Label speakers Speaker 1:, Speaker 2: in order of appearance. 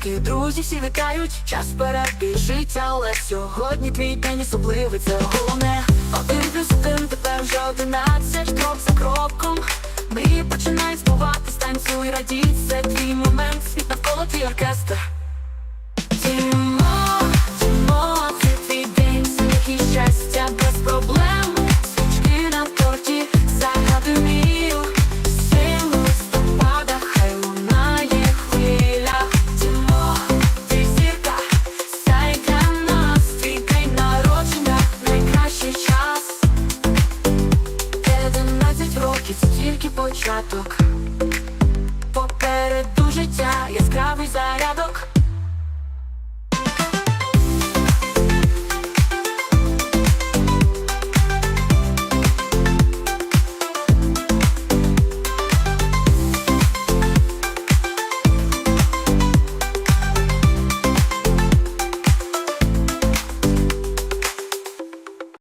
Speaker 1: родинки, друзі всі вітають, час вперед біжить, але сьогодні твій день особливий, це головне. Один плюс один, тепер вже одинадцять, крок за кроком. Мрії починають збуватись, танцюй, радіть, це твій момент, світ навколо твій оркестр. Початок. Попереду життя, яскравий зарядок.